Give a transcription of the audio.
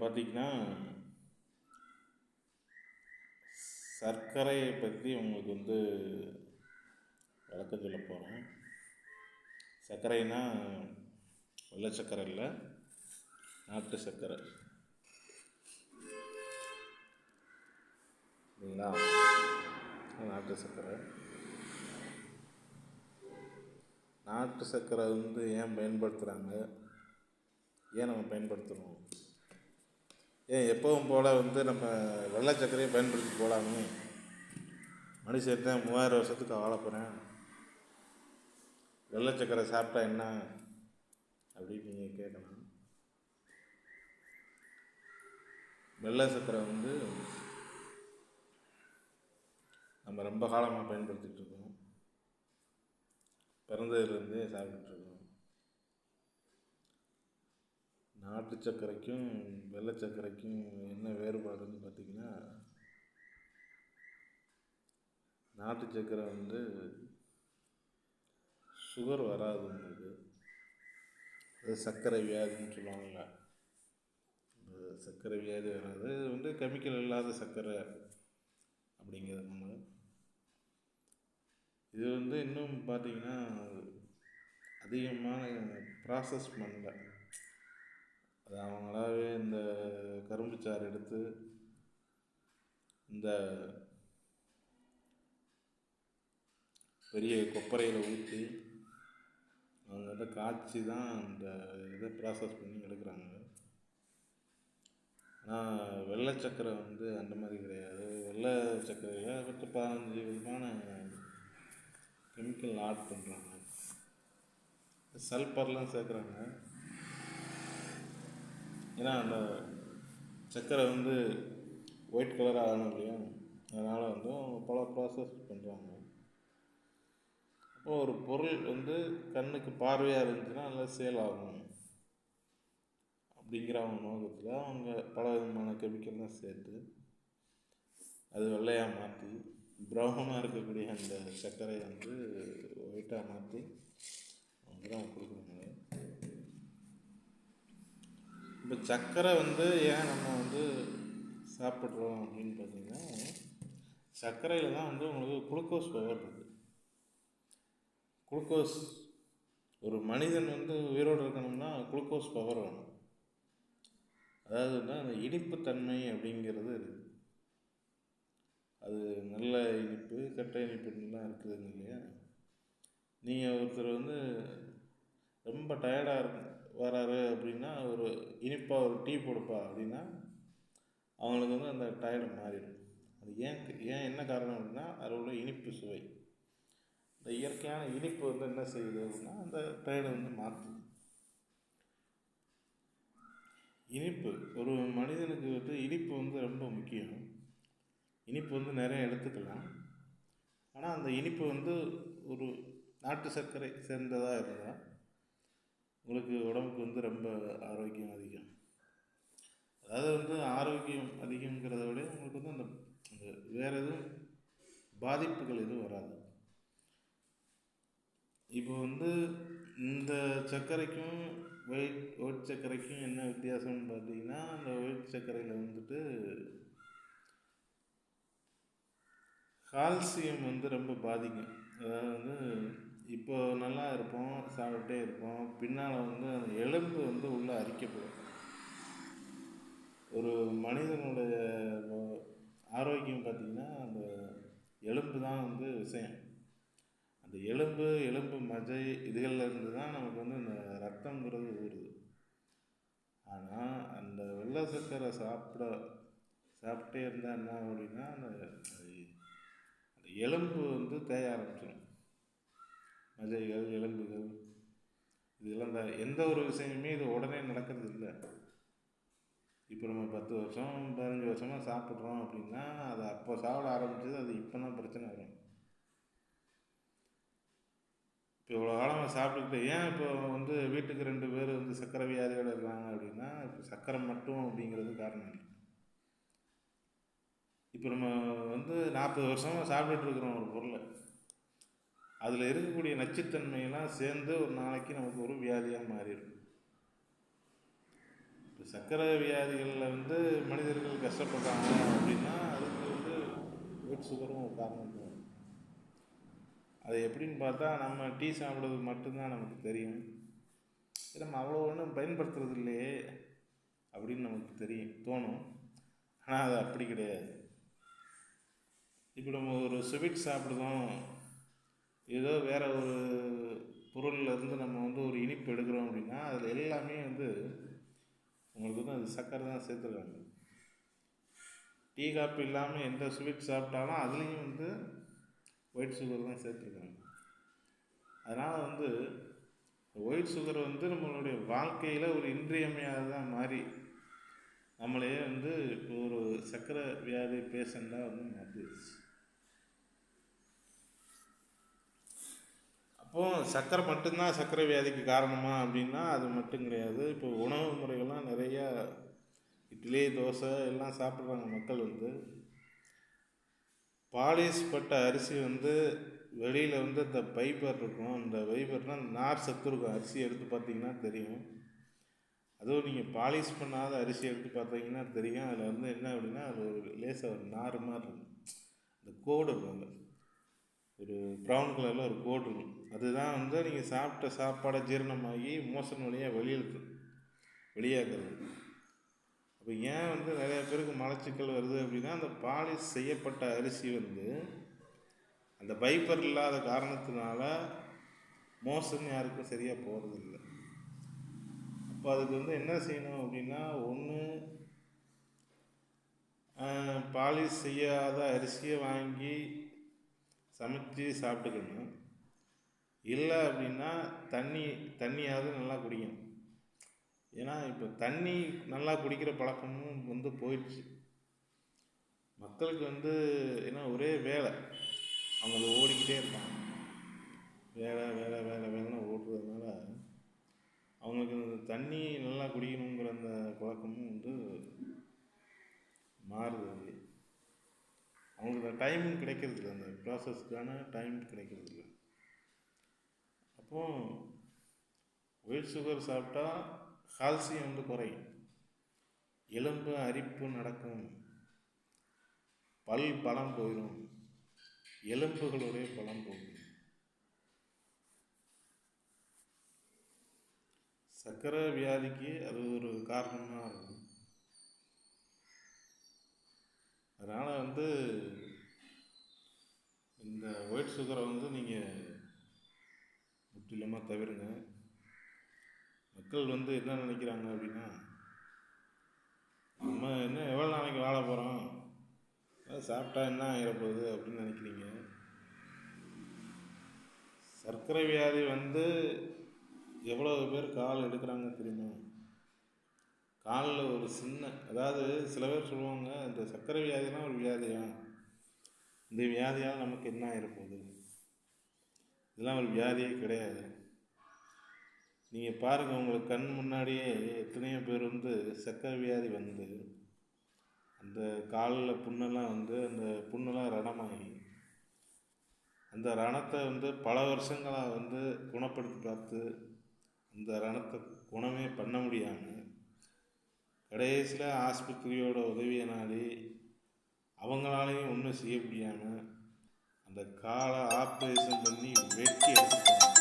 பார்த்தீங்கன்னா சர்க்கரையை பற்றி உங்களுக்கு வந்து விளக்கம் சொல்ல போகிறேன் சர்க்கரைனா வெள்ளை சர்க்கரை இல்லை நாட்டு சர்க்கரை. சரிங்களா? நாட்டு சர்க்கரை. நாட்டு சர்க்கரை வந்து ஏன் பயன்படுத்துகிறாங்க ஏன் நம்ம பயன்படுத்துகிறோம் ஏன் எப்பவும் போல் வந்து நம்ம வெள்ளை சர்க்கரையை பயன்படுத்தி போகலாமே மனுஷன் தான் மூவாயிரம் வருஷத்துக்கு வாழ போகிறேன் வெள்ளை சர்க்கரை சாப்பிட்டா என்ன? அப்படின்னு நீங்கள் கேட்கலாம் வெள்ளை சர்க்கரை வந்து நம்ம ரொம்ப காலமாக பயன்படுத்திகிட்டு இருக்கோம். பிறந்ததுலேருந்தே சாப்பிட்டுருக்கோம் நாட்டு சர்க்கரைக்கும் வெள்ளை சர்க்கரைக்கும் என்ன வேறுபாடுன்னு பார்த்தீங்கன்னா நாட்டு சர்க்கரை வந்து சுகர் வராது உங்களுக்கு. அது சர்க்கரை வியாதின்னு சொல்லுவாங்கள்ல சர்க்கரை வியாதி வராது. இது வந்து கெமிக்கல் இல்லாத சர்க்கரை அப்படிங்கிறது நம்ம. இது வந்து இன்னும் பார்த்தீங்கன்னா அதிகமான ப்ராசஸ் பண்ணல. அது அவங்களாவே இந்த கரும்பு சாறு எடுத்து இந்த பெரிய கொப்பரையில் ஊற்றி அவங்கள்ட்ட காய்ச்சி தான் அந்த இதை ப்ராசஸ் பண்ணி எடுக்கிறாங்க. ஆனால் வெள்ளை சக்கரை வந்து அந்த மாதிரி கிடையாது. வெள்ளை சக்கரையில் பத்து பதினஞ்சு விதமான கெமிக்கல் ஆட் பண்ணுறாங்க சல்பர்லாம் சேர்க்குறாங்க. ஏன்னா அந்த சர்க்கரை வந்து ஒயிட் கலர் ஆகணும் இல்லையா? அதனால் வந்து அவங்க பல ப்ராசஸ் பண்ணுறாங்க அப்போ ஒரு பொருள் வந்து கண்ணுக்கு பார்வையாக இருந்துச்சுன்னா நல்லா சேல் ஆகும். அப்படிங்கிற அவங்க நோக்கத்தில் அவங்க பல விதமான கெமிக்கல்லாம் சேர்த்து அது வெள்ளையாக மாற்றி ப்ரௌனாக இருக்கக்கூடிய அந்த சர்க்கரையை வந்து ஒயிட்டாக மாற்றி அவங்க தான் கொடுக்குறாங்க இப்போ சர்க்கரை வந்து ஏன் நம்ம வந்து சாப்பிட்றோம் அப்படின்னு பார்த்தீங்கன்னா சர்க்கரையில் தான் வந்து உங்களுக்கு குளுக்கோஸ் பவர் இருக்குது குளுக்கோஸ் ஒரு மனிதன் வந்து உயிரோடு இருக்கணும்னா குளுக்கோஸ் பவர் வேணும். அதாவது வந்து அந்த இனிப்புத்தன்மை அப்படிங்கிறது இருக்குது அது நல்ல இனிப்பு கெட்ட இனிப்புலாம் இருக்குதுங்க இல்லையா? நீங்கள் ஒருத்தர் வந்து ரொம்ப டயர்டாக இருக்கும். வராரு அப்படின்னா ஒரு இனிப்பாக ஒரு டீ கொடுப்பா அப்படின்னா அவங்களுக்கு வந்து அந்த டயர்டு மாறிடும். அது ஏன் ஏன் என்ன காரணம் அப்படின்னா அதில் உள்ள இனிப்பு சுவை. இந்த இயற்கையான இனிப்பு வந்து என்ன செய்யுது அப்படின்னா அந்த டயர்டை வந்து மாற்றுது இனிப்பு ஒரு மனிதனுக்கு வந்து இனிப்பு வந்து ரொம்ப முக்கியம். இனிப்பு வந்து நிறைய எடுத்துக்கலாம். ஆனால் அந்த இனிப்பு வந்து ஒரு நாட்டு சர்க்கரை சேர்ந்ததாக இருந்தால் உங்களுக்கு உடம்புக்கு வந்து ரொம்ப ஆரோக்கியம் அதிகம். அதாவது வந்து ஆரோக்கியம் அதிகங்கிறத விட உங்களுக்கு வந்து அந்த அந்த வேறு எதுவும் பாதிப்புகள் எதுவும் வராது. இப்போ வந்து இந்த சர்க்கரைக்கும் ஒயிட் ஒயிட் சர்க்கரைக்கும் என்ன வித்தியாசம்னு பார்த்தீங்கன்னா அந்த ஒயிட் சர்க்கரையில் வந்துட்டு கால்சியம் வந்து ரொம்ப பாதிக்கும். அதாவது வந்து சாப்பிட்டுட்டே சாப்பிட்டே இருப்போம். பின்னால் வந்து அந்த எலும்பு வந்து உள்ளே அரிக்கப்படும். ஒரு மனிதனுடைய ஆரோக்கியம் பார்த்திங்கன்னா அந்த எலும்பு தான் வந்து விஷயம். அந்த எலும்பு எலும்பு மஜை இதுகளில் இருந்து தான் நமக்கு வந்து இந்த ரத்தங்கிறது ஊறுது. ஆனால் அந்த வெள்ளை சர்க்கரை சாப்பிட சாப்பிட்டே இருந்தால் என்ன அப்படின்னா அந்த அந்த எலும்பு வந்து தேய ஆரம்பிச்சிடும் மஜைகள் எலும்புகள் இதெல்லாம் இந்த எந்த ஒரு விஷயமுமே இது உடனே நடக்கிறது இல்லை இப்போ நம்ம பத்து வருஷம் பதினஞ்சு வருஷமாக சாப்பிட்றோம் அப்படின்னா அது அப்போ சாப்பிட ஆரம்பிச்சது அது இப்போ தான் பிரச்சனை வரும். இப்போ இவ்வளோ காலமாக சாப்பிட்டுக்கிட்டு ஏன் இப்போ வந்து வீட்டுக்கு ரெண்டு பேர் வந்து சக்கரை வியாதியோடு இருக்காங்க அப்படின்னா இப்போ சக்கரை மட்டும் அப்படிங்கிறது காரணம் இல்லை. இப்போ நம்ம வந்து நாற்பது வருஷமாக சாப்பிட்டுட்டு இருக்கிறோம் ஒரு பொருளை. அதில் இருக்கக்கூடிய நச்சுத்தன்மையெல்லாம் சேர்ந்து ஒரு நாளைக்கு நமக்கு ஒரு வியாதியாக மாறிடும். இப்போ சர்க்கரை வியாதிகளில் வந்து மனிதர்கள் கஷ்டப்படுறாங்க அப்படின்னா அதுக்கு வந்து ஒயிட் சுகரும் ஒரு காரணம் தான். அது எப்படின்னு பார்த்தா நம்ம டீ சாப்பிட்றது மட்டும்தான் நமக்கு தெரியும். நம்ம அவ்வளோ ஒன்றும் பயன்படுத்துறது இல்லையே அப்படின்னு நமக்கு தெரியும் தோணும். ஆனால் அது அப்படி கிடையாது. இப்போ நம்ம ஒரு ஸ்வீட் சாப்பிடுதோம் ஏதோ வேற ஒரு பொருள்ல இருந்து நம்ம வந்து ஒரு இனிப்பு எடுக்கிறோம் அப்படின்னா அதில் எல்லாமே வந்து உங்களுக்கு வந்து அது சக்கரை தான் சேர்த்துருக்காங்க. டீ காப்பி இல்லாமல் எந்த ஸ்வீட் சாப்பிட்டாலும் அதுலேயும் வந்து ஒயிட் சுகர் தான் சேர்த்துருக்காங்க. அதனால் வந்து ஒயிட் சுகர் வந்து நம்மளுடைய வாழ்க்கையில் ஒரு இன்றியமையாததாக மாறி நம்மளையே வந்து இப்போ ஒரு சர்க்கரை வியாதி பேஷண்ட்டாக வந்து மாற்றிடுச்சு இப்போது சர்க்கரை மட்டும்தான் சர்க்கரை வியாதிக்கு காரணமா அப்படின்னா அது மட்டும் கிடையாது. இப்போ உணவு முறைகள்லாம் நிறையா இட்லி தோசை எல்லாம் சாப்பிட்றாங்க மக்கள் வந்து. பாலிஷ் பட்ட அரிசி வந்து வெளியில் வந்து இந்த பைப்பர் இருக்கும். அந்த பைப்பர்னால் நார் சத்து இருக்கும். அரிசி எடுத்து பார்த்தீங்கன்னா தெரியும். அதுவும் நீங்கள் பாலிஷ் பண்ணாத அரிசி எடுத்து பார்த்தீங்கன்னா தெரியும். அதில் வந்து என்ன அப்படின்னா அது ஒரு லேசாக ஒரு நார் மாதிரி இருக்கும். அந்த கோடு இருக்கும் ஒரு ப்ரௌன் கலரில் ஒரு கோடு இருக்கும் அதுதான் வந்து நீங்கள் சாப்பிட்ட சாப்பாடை ஜீரணமாகி மோசன் வழியாக வெளியெழுத்து வெளியாகிறது அப்போ ஏன் வந்து நிறையா பேருக்கு மலச்சிக்கல் வருது அப்படின்னா அந்த பாலிஷ் செய்யப்பட்ட அரிசி வந்து அந்த பைப்பர் இல்லாத காரணத்தினால மோசம் யாருக்கும் சரியாக போகிறதில்ல அப்போ அதுக்கு வந்து என்ன செய்யணும் அப்படின்னா ஒன்று பாலிஷ் செய்யாத அரிசியை வாங்கி சமைச்சு சாப்பிட்டுக்கணும். இல்லை அப்படின்னா தண்ணி தண்ணியாவது நல்லா குடிக்கணும். ஏன்னா இப்போ தண்ணி நல்லா குடிக்கிற பழக்கமும் வந்து போயிடுச்சு. மக்களுக்கு வந்து ஏன்னா ஒரே வேலை. அவங்க அதை ஓடிக்கிட்டே இருப்பாங்க. வேலை வேலை வேலை வேலைன்னு ஓடுறதுனால அவங்களுக்கு இந்த தண்ணி நல்லா குடிக்கணுங்கிற அந்த பழக்கமும் வந்து மாறுது. அவங்களுக்கு டைமும் டைம் கிடைக்கிறது இல்லை அந்த ப்ராசஸ்க்கான டைம் கிடைக்கிறது இல்லை. அப்போது ஒயிட் சுகர் சாப்பிட்டா கால்சியம் வந்து குறையும். எலும்பு அரிப்பு நடக்கும். பல் பலம் போயிடும் எலும்புகளுடைய பலம் போகும். சர்க்கரை வியாதிக்கு அது ஒரு காரணமாக இருக்கும். அதனால் வந்து இந்த ஒயிட் சுகரை வந்து நீங்கள் முற்றிலுமாக தவிருங்க. மக்கள் வந்து என்ன நினைக்கிறாங்க அப்படின்னா நம்ம என்ன எவ்வளோ நாளைக்கு வாழ போகிறோம் சாப்பிட்டா என்ன ஆகிடப்போகுது அப்படின்னு நினைக்கிறீங்க? சர்க்கரை வியாதி வந்து எவ்வளோ பேர் கால் எடுக்கிறாங்க தெரியுமா? காலில் ஒரு சின்ன அதாவது சில பேர் சொல்லுவாங்க இந்த சர்க்கரை வியாதினா ஒரு வியாதியா? இந்த வியாதியால் நமக்கு என்ன ஆகிடப்போகுது இதெல்லாம் ஒரு வியாதியே கிடையாது. நீங்கள் பாருங்கள் உங்களுக்கு கண் முன்னாடியே எத்தனையோ பேர் வந்து சர்க்கரை வியாதி வந்து அந்த காலில் புண்ணெல்லாம் வந்து அந்த புண்ணெல்லாம் ரணமாகி அந்த ரணத்தை வந்து பல வருஷங்களாக வந்து குணப்படுத்தி பார்த்து அந்த ரணத்தை குணமே பண்ண முடியாமல் கடைசியில் ஆஸ்பத்திரியோட உதவியை நாடி அவங்களாலையும் ஒன்றும் செய்ய முடியாமல் அந்த காலை ஆப்ரேஷன் பண்ணி வெட்டி எடுத்துட்டாங்க.